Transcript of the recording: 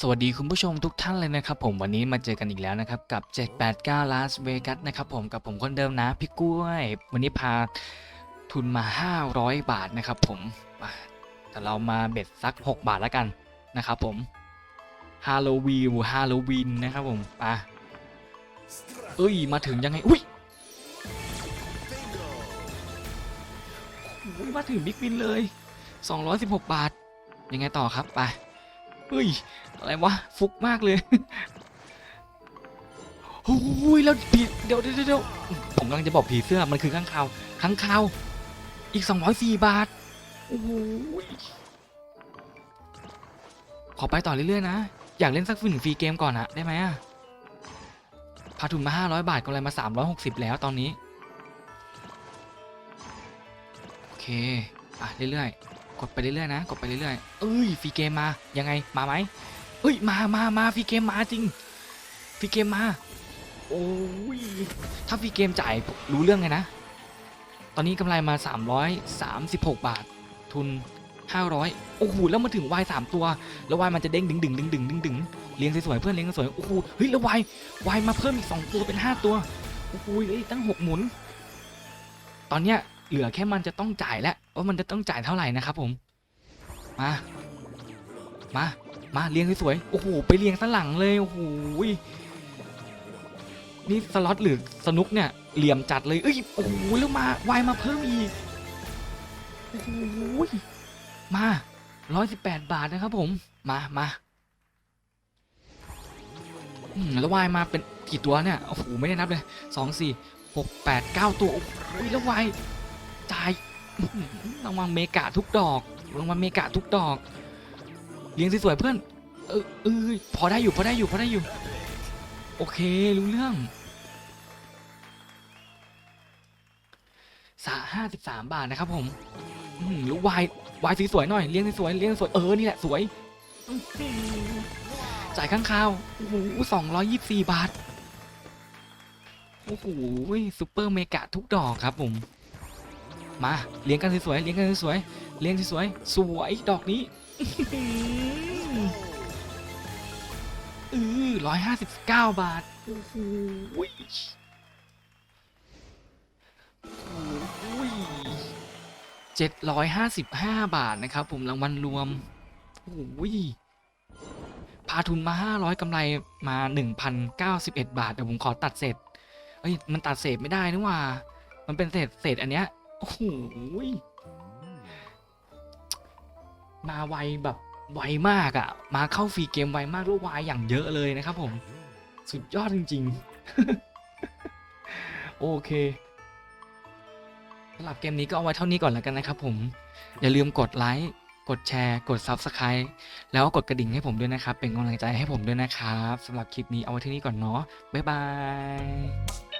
สวัสดีคุณผู้ชมทุกท่านเลยนะครับผมวันนี้มาเจอกันอีกแล้วนะครับกับ 789 Las Vegas นะครับผมกับผมคนเดิมนะพี่กล้วย วันนี้พาทุนมา 500 บาทนะครับผมแต่เรามาเบ็ดสัก 6 บาทแล้วกันนะครับผมฮาโลวีนฮาโลวีนนะครับผมอะเอ้ยมาถึงยังไงอุ้ยโอ้ยมาถึงบิ๊กวินเลย 216 บาท ยังไงต่อครับ ไป เฮ้ย อะไรวะ ฟุกมากเลยโอ้ยแล้วผีเดี๋ยวเดี๋ยวเดี๋ยวผมกำลังจะบอกผีเสื้อมันคือข้างคาวข้างคาว อีก204บาท โอ้ยขอไปต่อเรื่อยๆนะ อยากเล่นสักฝุ่นฟรีเกมก่อนอะได้ไหมอะพาทุนมา500บาทกำไรมา360แล้วตอนนี้ โอเค อะเรื่อยๆ กดไปเรื่อยๆนะ กดไปเรื่อยๆเอ้ยฟรีเกมมา ยังไง มาไหมเฮ้ย มามามาฟรีเกมมาจริงฟรีเกมมา โอ้ย ถ้าฟรีเกมจ่ายรู้เรื่องไงนะ ตอนนี้กำไรมา 336 บาท ทุน 500 โอ้โห แล้วมาถึงวาย3ตัว แล้ววายมันจะเด้งดึงดึงดึงดึงดึงดึงเลี้ยงสวยๆเพื่อนเลี้ยงสวย โอ้โห เฮ้ย แล้ววายวายมาเพิ่มอีก 2 ตัวเป็น 5 ตัว โอ้โหเอ้ยตั้ง 6 หมุน ตอนเนี้ยเหลือแค่มันจะต้องจ่ายแล้ว ว่ามันจะต้องจ่ายเท่าไหร่นะครับผม มา มา มาเรียงสวยๆโอ้โหไปเรียงสลังเลยโอ้โหนี่สล็อตหรือสนุกเนี่ยเหลี่ยมจัดเลยเอ้ยโอ้โหแล้วมาวายมาเพิ่มอีกโอ้โหมาร้อยสิบแปดบาทนะครับผมมามาอืมแล้ววายมาเป็นกี่ตัวเนี่ยโอ้โหไม่ได้นับเลยสองสี่หกแปดเก้าตัวโอ้โหแล้ววายจ่าย รางวัลเมกะทุกดอกรางวัลเมกะทุกดอก เลี้ยงสวยๆเพื่อน เออเออพอได้อยู่พอได้อยู่พอได้อยู่ โอเครู้เรื่องสาห้าสิบสามบาทนะครับผมอืมลูกวายวายสวยๆหน่อยเลี้ยงสวยๆเลี้ยงสวยเออนี่แหละสวยจ่ายข้างคาวโอ้โหสองร้อยยี่สิบสี่บาท โอ้โหซูเปอร์เมกะทุกดอกครับผม มาเลี้ยงกันสวยๆเลี้ยงกันสวยๆเลี้ยงสวยๆสวยดอกนี้เออร้อยห้าสิบเก้าบาทโอ้โหเจ็ดร้อยห้าสิบห้าบาทนะครับ ผมรางวัลรวมโอ้โหพาทุนมาห้าร้อยกำไรมาหนึ่งพันเก้าสิบเอ็ดบาทเดี๋ยวผมขอตัดเศษเอ้ยมันตัดเศษไม่ได้นี่หว่า มันเป็นเศษเศษอันเนี้ย โอ้โหมาไวแบบไวมากอะ่ะ มาเข้าฟรีเกมไวมากด้วยวายอย่างเยอะเลยนะครับผม สุดยอดจริง ๆ โอเคสำหรับเกมนี้ก็เอาไว้เท่านี้ก่อนแล้วกันนะครับผม อย่าลืมกดไลค์ กดแชร์ กด Subscribe แล้วก็กดกระดิ่งให้ผมด้วยนะครับ เป็นกำลังใจให้ผมด้วยนะครับสำหรับคลิปนี้เอาไว้เที่านี้ก่อนเนาะบ๊ายบาย